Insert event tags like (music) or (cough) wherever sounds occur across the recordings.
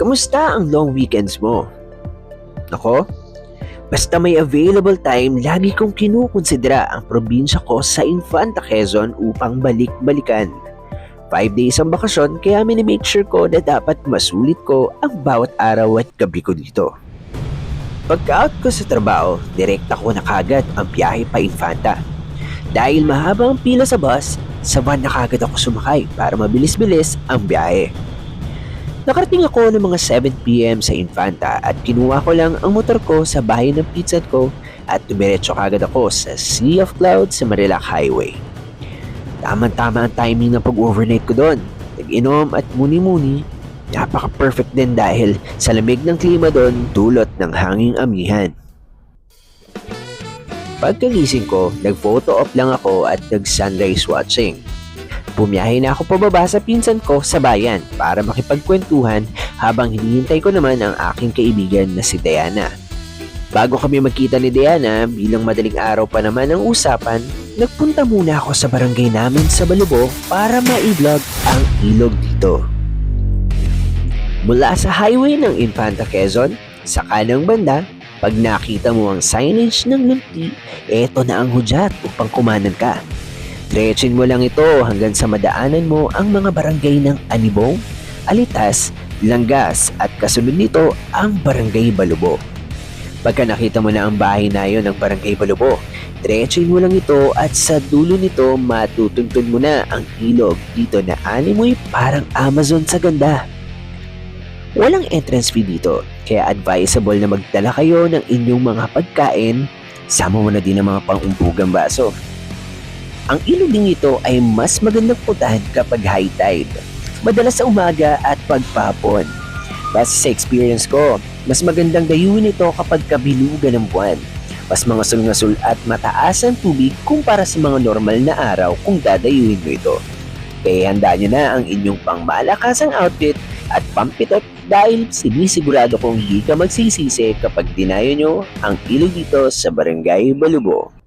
Kamusta ang long weekends mo? Ako? Basta may available time, lagi kong kinukonsidera ang probinsya ko sa Infanta Quezon upang balik-balikan. Five days ang bakasyon kaya minimake sure ko na dapat masulit ko ang bawat araw at gabi ko dito. Pagka-out ko sa trabaho, direkta ko na kagad ang biyahe pa Infanta. Dahil mahaba ang pila sa bus, sa van na kagad ako sumakay para mabilis-bilis ang biyahe. Nakarating ako ng mga 7pm sa Infanta at kinuha ko lang ang motor ko sa bahay ng pizza ko at dumiretso kagad ako sa Sea of Clouds sa Marilac Highway. Tama-tama ang timing ng pag-overnight ko doon. Nag-inom at muni-muni. Napaka-perfect din dahil sa lamig ng klima doon dulot ng hanging amihan. Pagkagising ko, nag-photo op lang ako at nag-sunrise watching. Bumiyahe na ako pababa sa pinsan ko sa bayan para makipagkwentuhan habang hinihintay ko naman ang aking kaibigan na si Diana. Bago kami magkita ni Diana, bilang madaling araw pa naman ang usapan, nagpunta muna ako sa barangay namin sa Balubo para ma-vlog ang ilog dito. Mula sa highway ng Infanta Quezon, sa kanang banda, pag nakita mo ang signage ng lunti, eto na ang hudyat upang kumanan ka. Diretsin mo lang ito hanggang sa madaanan mo ang mga barangay ng Anibong, Alitas, Langas at kasunod nito ang Barangay Balubo. Pagka nakita mo na ang bahay na yon ng Barangay Balubo, diretsin mo lang ito at sa dulo nito matutuntun mo na ang ilog dito na animoy parang Amazon sa ganda. Walang entrance fee dito, kaya advisable na magdala kayo ng inyong mga pagkain, sama mo na din ang mga pang-umpugang baso. Ang ilog ding ito ay mas magandang puntahan kapag high tide. Madalas sa umaga at pagpapon. Base sa experience ko, mas magandang dayuin ito kapag kabilugan ng buwan. Mas mga sul at mataas ang tubig kumpara sa mga normal na araw kung dadayuin mo ito. Kaya handa nyo na ang inyong pangmalakasang outfit at pampitot dahil sinisigurado kong hindi ka magsisisi kapag dinayo nyo ang ilog dito sa Barangay Balubo.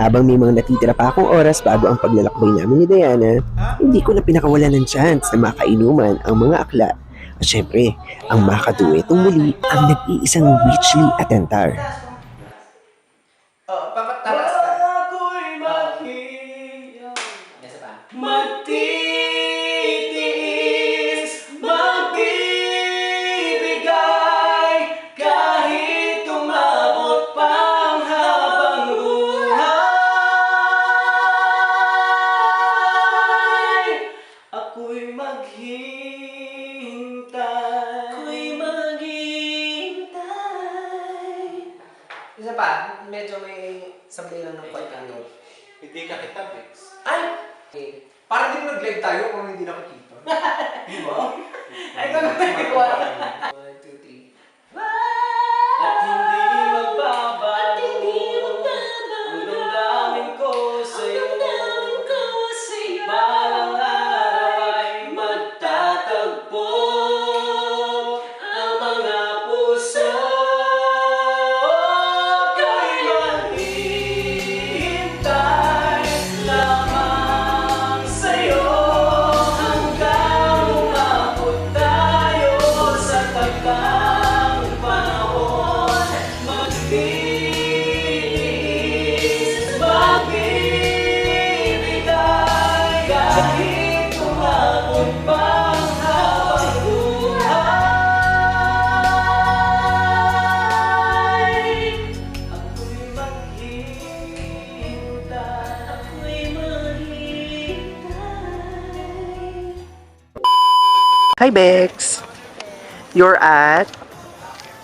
Habang may mga natitira pa akong oras bago ang paglalakbay namin ni Diana, hindi ko na pinakawalan ng chance na makainuman ang mga akla. At syempre, ang makatuwi itong muli ang nag-iisang Witchley Attentar. medyo may sablay lang ng kwento. Ano? Hindi ka kita, Bex. Ay! Okay. Para din mag-live tayo kung hindi nakikita. (laughs) Di ba? Ay, kung nagkikuha. 1, 2, 3. Hi, Bex! You're at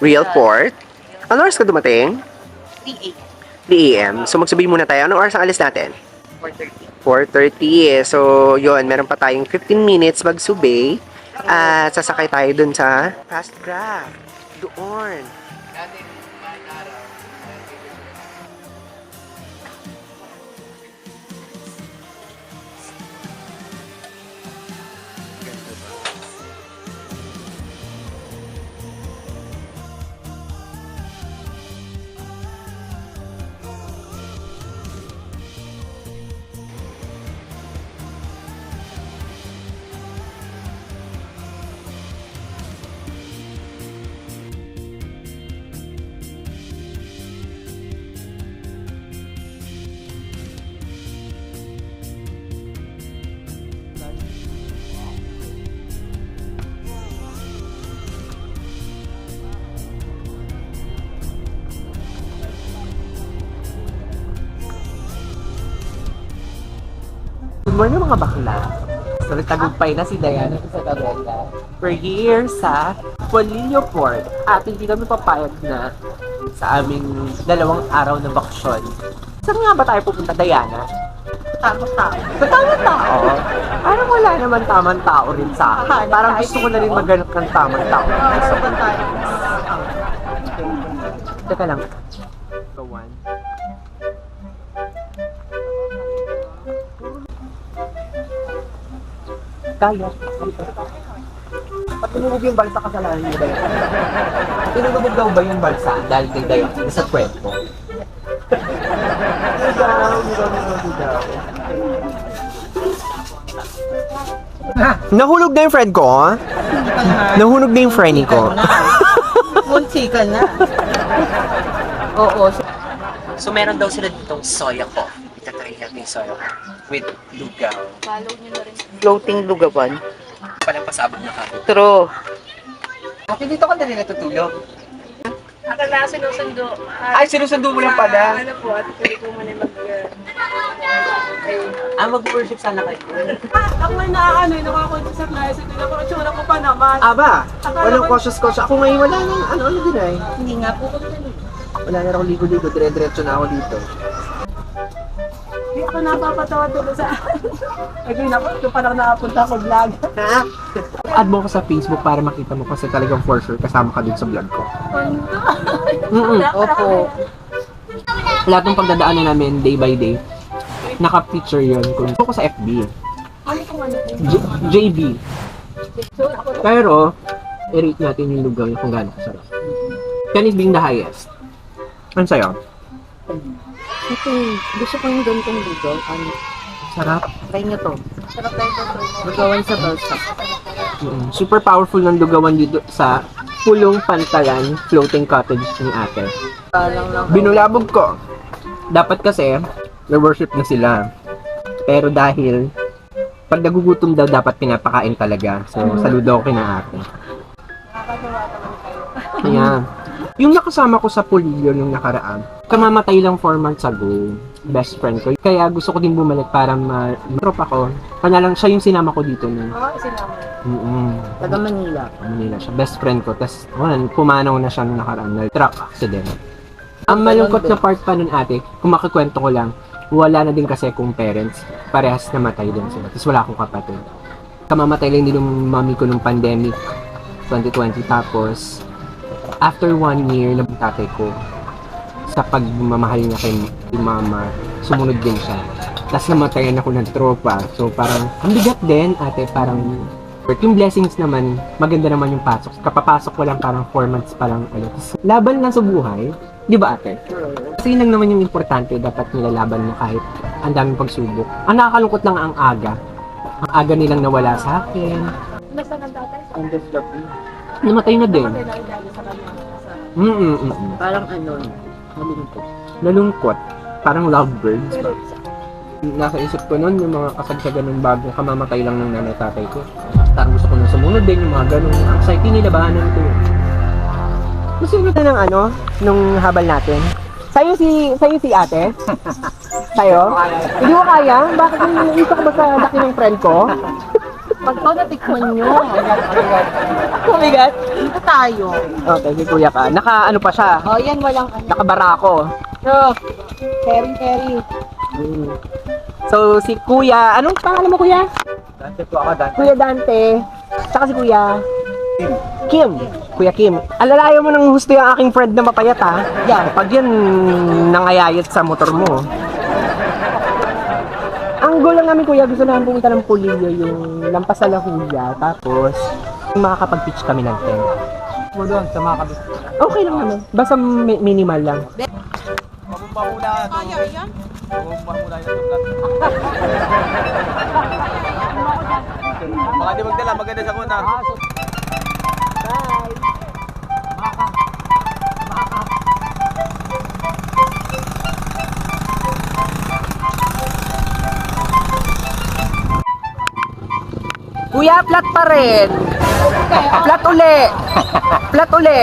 Real Port. Ano oras ka dumating? 3 a.m. So, magsabihin muna tayo. Anong oras ang alis natin? 4.30. 4.30. So, yon meron pa tayong 15 minutes magsubay. At sasakay tayo dun sa Fast Grab. Doon. Good morning mga bakla. So, nagtagumpay na si Diana sa Tabela. We're here sa Polillo Port at hindi kami papayag na sa aming dalawang araw na baksyon. Saan nga ba tayo pupunta, Diana? Tamang tao. Sa tamang tao? Parang wala naman tamang tao rin sa akin. Parang gusto ko na rin maghanap ng tamang tao. Teka lang. Kaya. At tinulog yung balsa kasalanan niyo ba yun? Tinulog daw ba yung balsa dahil kay Dayo sa kwento? Nahulog na yung friend ko, ah. Nahulog na yung friend ko. (laughs) Munti ka na. Oo. So meron daw sila ditong soya ko. Itatry natin yung soya ko. With lugaw. Floating lugawan. Palang pasabog na kami. True. Ate, dito ka na rin natutulog. Akala sinusundo. Ay, sinusundo mo lang pala. Ano po, at pwede ko muna mag... Ah, mag-worship sana kayo. Ako may naaano, nakakunti sa class. Ito na ko, tsura ko pa naman. Aba, walang ko- cautious cautious. Ako ngayon wala nang ano, ano din ay. Hindi nga po kami Wala na akong ligo-ligo, dire-diretso na ako dito. Ako napapatawa doon sa... Again (laughs) ako, ito parang nakapunta ako vlog. Ha? Add mo ko sa Facebook para makita mo kasi talagang for sure kasama ka dun sa vlog ko. Mm-mm. Opo. Lahat ng pagdadaanan namin day by day, naka-picture yun. Kung ko sa FB. Ano ano? J- JB. Pero, i-rate natin yung lugaw kung gaano kasarap. Yan is being the highest. Ano sa'yo? Ito, gusto ko yung ganitong lugaw. Ano? Sarap. Try nyo to. Sarap na ito. Lugawan sa balsa. Mm, Super powerful ng lugawan dito sa pulong pantalan floating cottage ni ate. Binulabog ko. Dapat kasi, na-worship na sila. Pero dahil, pag nagugutom daw, dapat pinapakain talaga. So, saludo ako kina ate. Kaya, yung nakasama ko sa pulilyo nung nakaraan, kamamatay lang 4 months ago, best friend ko. Kaya gusto ko din bumalik para ma tropa ko. Kanya lang, siya yung sinama ko dito nun. Ako, sinama. Mm Taga Manila. Manila siya. Best friend ko. Tapos, wala, pumanaw na siya nung nakaraan. na Truck accident. Ang malungkot na part pa nun ate, kung makikwento ko lang, wala na din kasi kong parents. Parehas namatay din sila. Tapos wala akong kapatid. Kamamatay lang din ng mami ko nung pandemic 2020. Tapos, after one year, na tatay ko, sa pagmamahal niya kay mama, sumunod din siya. Tapos namatayan ako ng tropa. So parang, ang bigat din, ate, parang But yung blessings naman, maganda naman yung pasok. Kapapasok ko lang parang 4 months pa lang ulit. Laban lang sa buhay, di ba ate? Kasi yun lang naman yung importante, dapat nilalaban mo kahit ang daming pagsubok. Ang nakakalungkot lang ang aga. Ang aga nilang nawala sa akin. Basta ng tatay. Namatay na din. Mm mm mm, mm. Parang ano, malungkot. Nalungkot. Parang lovebirds. Nasa isip ko nun, yung mga kasagsagan ng bagong kamamatay lang ng nanay tatay ko. Parang gusto ko na sumunod din, yung mga ganun. Anxiety nilabanan ko yun. Masunod na ng ano, nung habal natin. Sa'yo si, sa'yo si ate? (laughs) Sa'yo? Hindi mo kaya? Bakit yung iniisip ko ba sa laki ng friend ko? Pag to natikman nyo, Kumigat? dito tayo. Okay, si kuya ka. Naka ano pa siya? O, yan walang ano. Nakabarako. So, carry, carry. So, si kuya, anong pangalan mo kuya? Dante po ako, Dante. Kuya Dante. Saka si kuya. Kim. Kuya Kim. Alalayo mo ng husto yung aking friend na mapayat ha. Yeah. Pag yan nangayayat sa motor mo. Ang goal lang namin kuya, gusto namin pumunta ng Pulillo, yung lampas sa Lahuya. Tapos, makakapag-pitch kami ng tent. Po doon, sa mga kabit. Okay lang naman. Basta mi- minimal lang. Mabumba muna ito. Kaya yan? Mabumba muna ito. Baka di magdala, maganda sa kuna. Kuya, flat pa rin. Flat uli. Flat uli.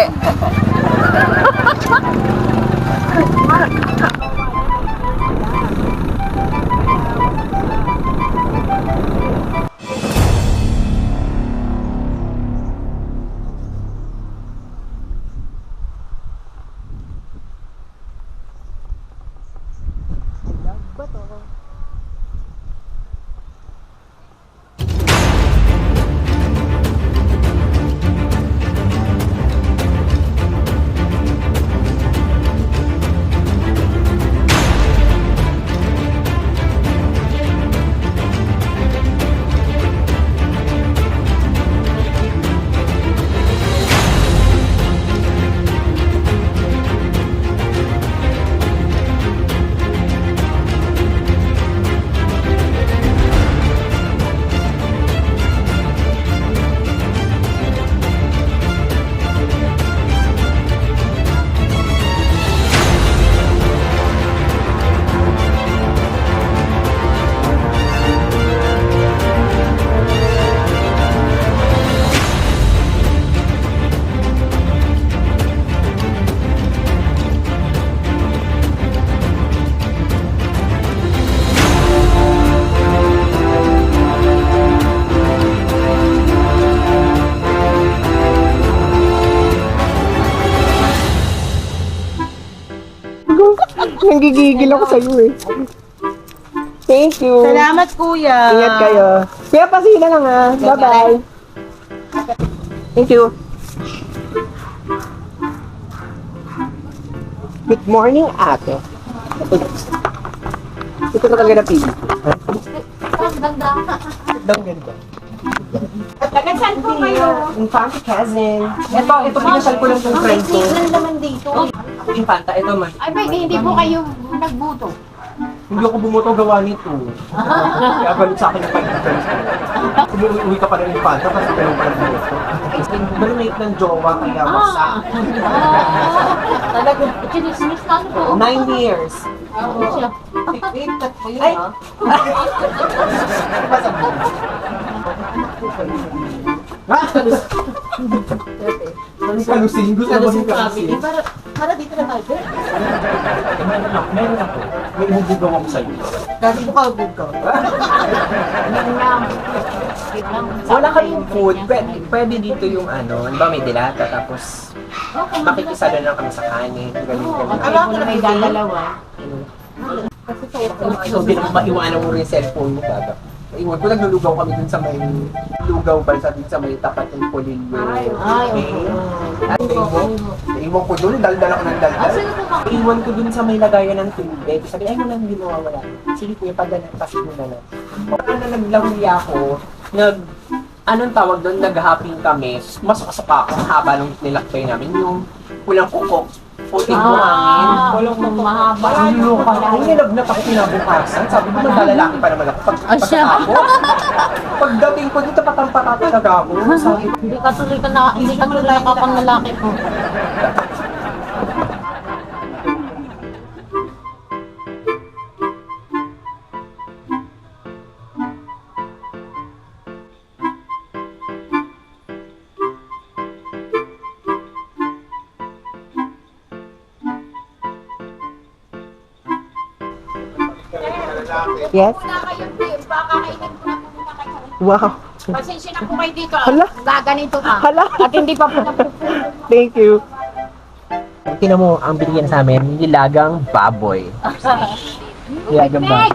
Nanggigigil ako sa'yo eh. Thank you. Salamat, kuya. Ingat kayo. Kuya, pasina lang ha. Bye-bye. Thank you. Good morning, ate. Ito ka talaga napili. Ang ganda. Taga-saan po kayo? Infante cousin. Ito, ito pinasal ko lang ng friend ko. Signal naman dito. Infanta, ito man. Ay, pwede, hindi po kayo nagbuto. Hindi ako bumoto gawa nito. Kaya galit sa akin yung pag-friends ko. Umuwi ka pa rin infanta kasi kayo pa rin bumoto. Donate ng jowa kaya wasa. Talaga, chinismis ka ano po. Nine years. siya. Ay! (laughs) Kalusin. Gusto mo yung kalusin. Para, para dito na tayo. Meron ako, meron ako. May hubugaw ako sa'yo. Kasi kabog ka. Wala kayong food. Pwede, pwede dito yung ano, ano ba may dilata tapos makikisala lang kami sa kanin. Ganun, ganun. Alam ko na may dadalawa. So, hindi mo maiwanan mo rin yung cellphone mo, gaga. Iwan ko, naglulugaw kami dun sa may lugaw ba sa dun sa may tapat ng polilyo. Ay, okay. At iwan, iwan ko dun, daldal ako ng daldal. Iwan ko dun sa may lagayan ng tubig. Sabi, ay, wala, hindi mawawala. Sige kuya, padala, kasi mo na lang. Pagka na naglawli ako, nag, anong tawag doon, nag-hopping kami. Mas pa ako, haba nung nilakbay namin, yung kulang kukok. Puting buhangin. Walang mahaba. Malayo ka ako. Nilagnat ako kinabukasan. Sabi ko, maglalaki pa naman ako. Pag, pagkatapos, pagdating ko dito, patampata talaga ako. Sabi (laughs) Hindi ka tuloy ka na, hindi ka tuloy ka pang ko. yes? Wala kayong beer, baka kainin ko na muna kayo. Wow. Pasensya na po kayo dito. Hala. Gaganito pa. Hala. At hindi pa po Thank you. Tingnan mo, ang binigyan sa amin, nilagang baboy. Nilagang baboy.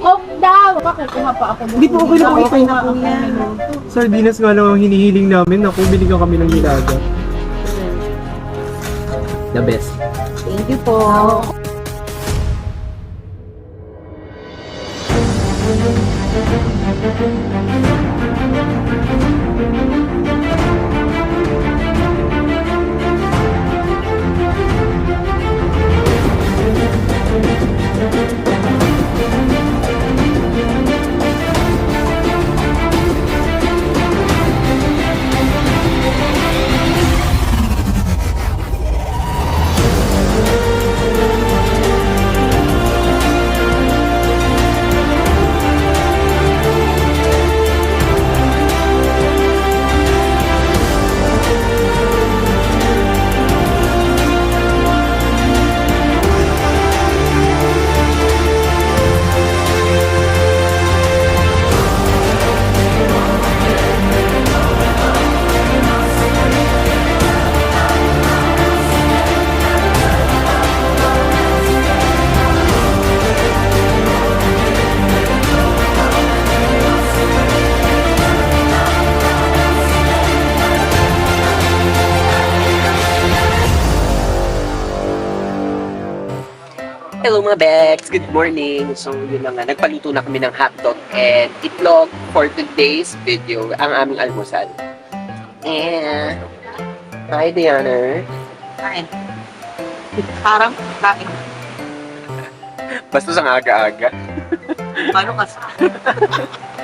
Coke daw. Bakit kuha pa ako? Hindi po okay na po ito. Sardinas nga lang ang hinihiling namin. Ako, binigyan kami ng nilaga. The best. Thank you po. Hello mga Bex! Good morning! So yun na nga, nagpaluto na kami ng hotdog and itlog for today's video, ang aming almusal. Eh, hi Diana. Kain. Parang kain. (laughs) Basta sa aga-aga. Paano kasi? (laughs)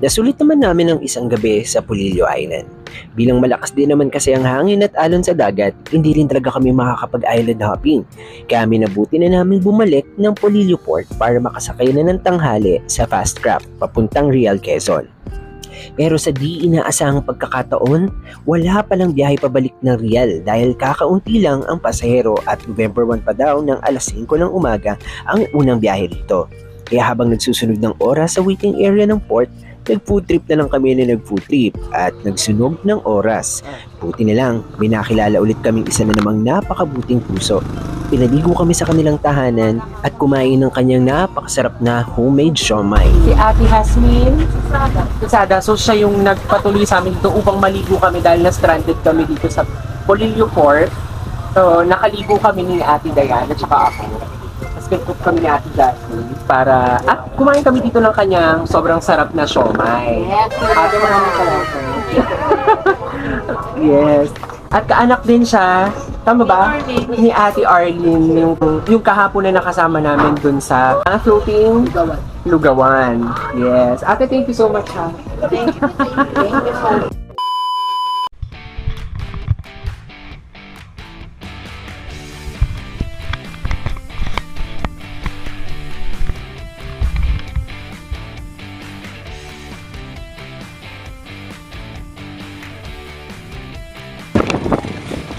Nasulit naman namin ang isang gabi sa Pulilio Island. Bilang malakas din naman kasi ang hangin at alon sa dagat, hindi rin talaga kami makakapag-island hopping. Kaya minabuti na namin bumalik ng Pulilio Port para makasakay na ng tanghali sa fast craft papuntang Real Quezon. Pero sa di inaasahang pagkakataon, wala palang biyahe pabalik ng Real dahil kakaunti lang ang pasahero at November 1 pa daw ng alas 5 ng umaga ang unang biyahe dito. Kaya habang nagsusunog ng oras sa waiting area ng port, nag-food trip na lang kami na nag-food trip at nagsunog ng oras. Buti na lang, may nakilala ulit kaming isa na namang napakabuting puso. Pinaligo kami sa kanilang tahanan at kumain ng kanyang napakasarap na homemade siomay. Si Ate Hasmin, Sada. So siya yung nagpatuloy sa amin dito upang maligo kami dahil na-stranded kami dito sa Polillo Port. So nakaligo kami ni Ate Diana at saka ako. Tapos nag-cook kami ni Ate Jasmine para, at kumain kami dito ng kanyang sobrang sarap na siomay. Ate, maraming salamat. yes. At kaanak din siya, tama ba? Ni Ate Arlene, yung, yung kahapon na nakasama namin dun sa uh, floating Lugawan. Yes. Ate, thank you so much ha.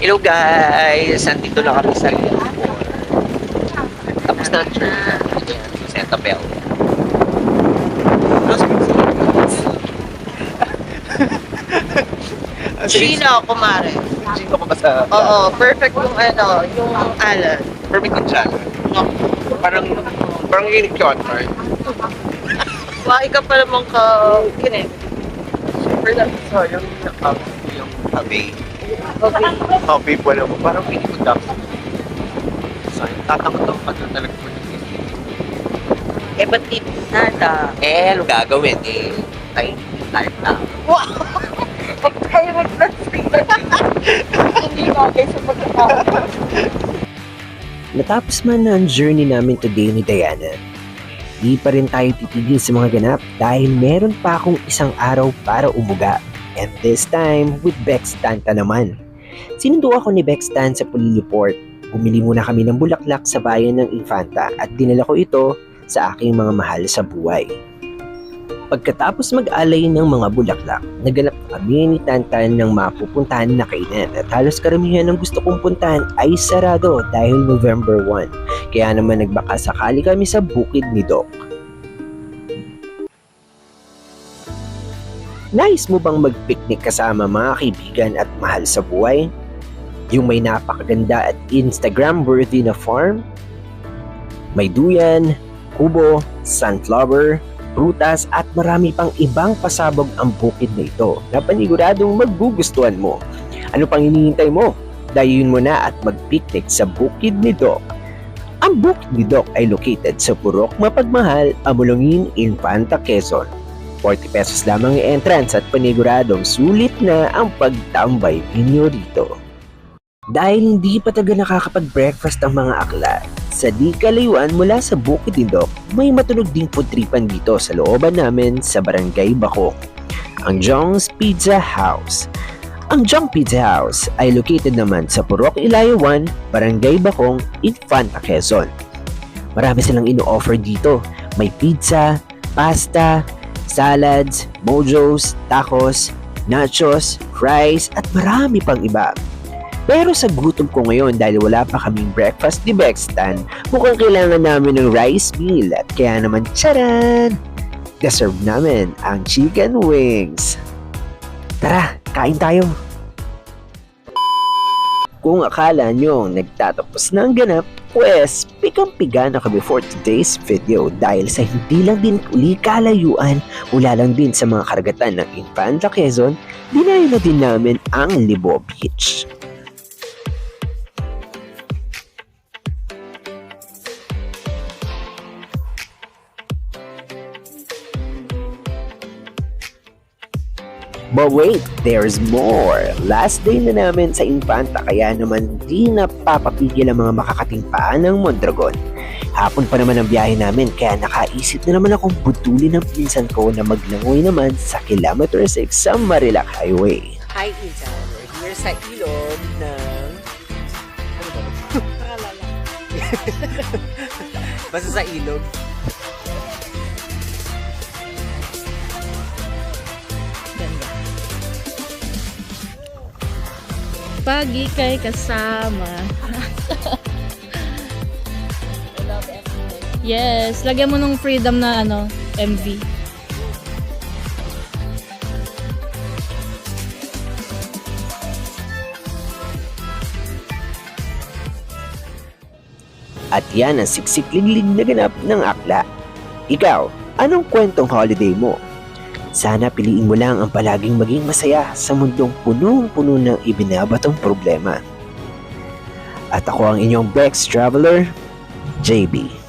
Hello guys! Nandito na kami sa Real Tapos na ang tour na. Ayan, Santa Bell. (laughs) Chino, kumare. Sino ko ba sa... Oo, perfect yung ano, yung alan. Perfect yung channel. Parang... Parang unique yun, right? Bakit ka pa naman ka kinig? Super lang. So, yung... Um, yung hobby. Hobby po lang. Parang hindi ko dapat. So, yung tatakot ako pag talaga po Eh, ba't di nada? Eh, ano gagawin? Eh, tiny life na. Wow! Huwag tayo mag-translate. Hindi bagay sa pagkakataon. Natapos man na ang journey namin today ni Diana, di pa rin tayo titigil sa mga ganap dahil meron pa akong isang araw para umuga. And this time, with Bex Tanta naman. Sinundo ako ni Bex Tan sa Pulilio Port. Bumili muna kami ng bulaklak sa bayan ng Infanta at dinala ko ito sa aking mga mahal sa buhay. Pagkatapos mag-alay ng mga bulaklak, naganap kami ni Tantan ng mapupuntahan na kainan at halos karamihan ng gusto kong puntahan ay sarado dahil November 1. Kaya naman nagbaka sakali kami sa bukid ni Doc. Nice mo bang mag-picnic kasama mga kaibigan at mahal sa buhay? Yung may napakaganda at Instagram-worthy na farm? May duyan, kubo, sunflower, prutas at marami pang ibang pasabog ang bukid na ito na paniguradong maggugustuhan mo. Ano pang hinihintay mo? Dayuin mo na at mag-picnic sa bukid ni Doc. Ang bukid ni Doc ay located sa Purok Mapagmahal, Amulongin, Infanta, Quezon. 40 pesos lamang ang entrance at paniguradong sulit na ang pagtambay ninyo rito. Dahil hindi pa taga nakakapag-breakfast ang mga akla, sa di kalayuan mula sa bukid Doc, may matunog ding putripan dito sa looban namin sa Barangay Bako, ang Jong's Pizza House. Ang Jong Pizza House ay located naman sa Purok Ilaya 1, Barangay Bakong, Infanta, Quezon. Marami silang ino-offer dito. May pizza, pasta, salads, mojos, tacos, nachos, fries, at marami pang iba. Pero sa gutom ko ngayon dahil wala pa kaming breakfast ni Bextan, mukhang kailangan namin ng rice meal at kaya naman, charan! Deserve namin ang chicken wings. Tara, kain tayo! Kung akala nyo nagtatapos na ang ganap, pwes, pigang-piga na kami for today's video dahil sa hindi lang din uli kalayuan mula lang din sa mga karagatan ng Infanta Quezon, dinayo na din namin ang Libo Beach. But wait, there's more. Last day na namin sa Infanta kaya naman di napapapigil ang mga makakating paa ng Mondragon. Hapon pa naman ang biyahe namin kaya nakaisip na naman akong putulin ng pinsan ko na maglangoy naman sa Kilometer 6 sa Marilac Highway. Hi, Insan. We're here sa ilog ng... Ano ba? (laughs) Basta sa ilog. Pag ika'y kasama. yes, lagyan mo nung freedom na ano, MV. At yan ang siksik-liglig na ganap ng akla. Ikaw, anong kwentong holiday mo? Sana piliin mo lang ang palaging maging masaya sa mundong punong-puno ng ibinabatong problema. At ako ang inyong Bex Traveler, JB.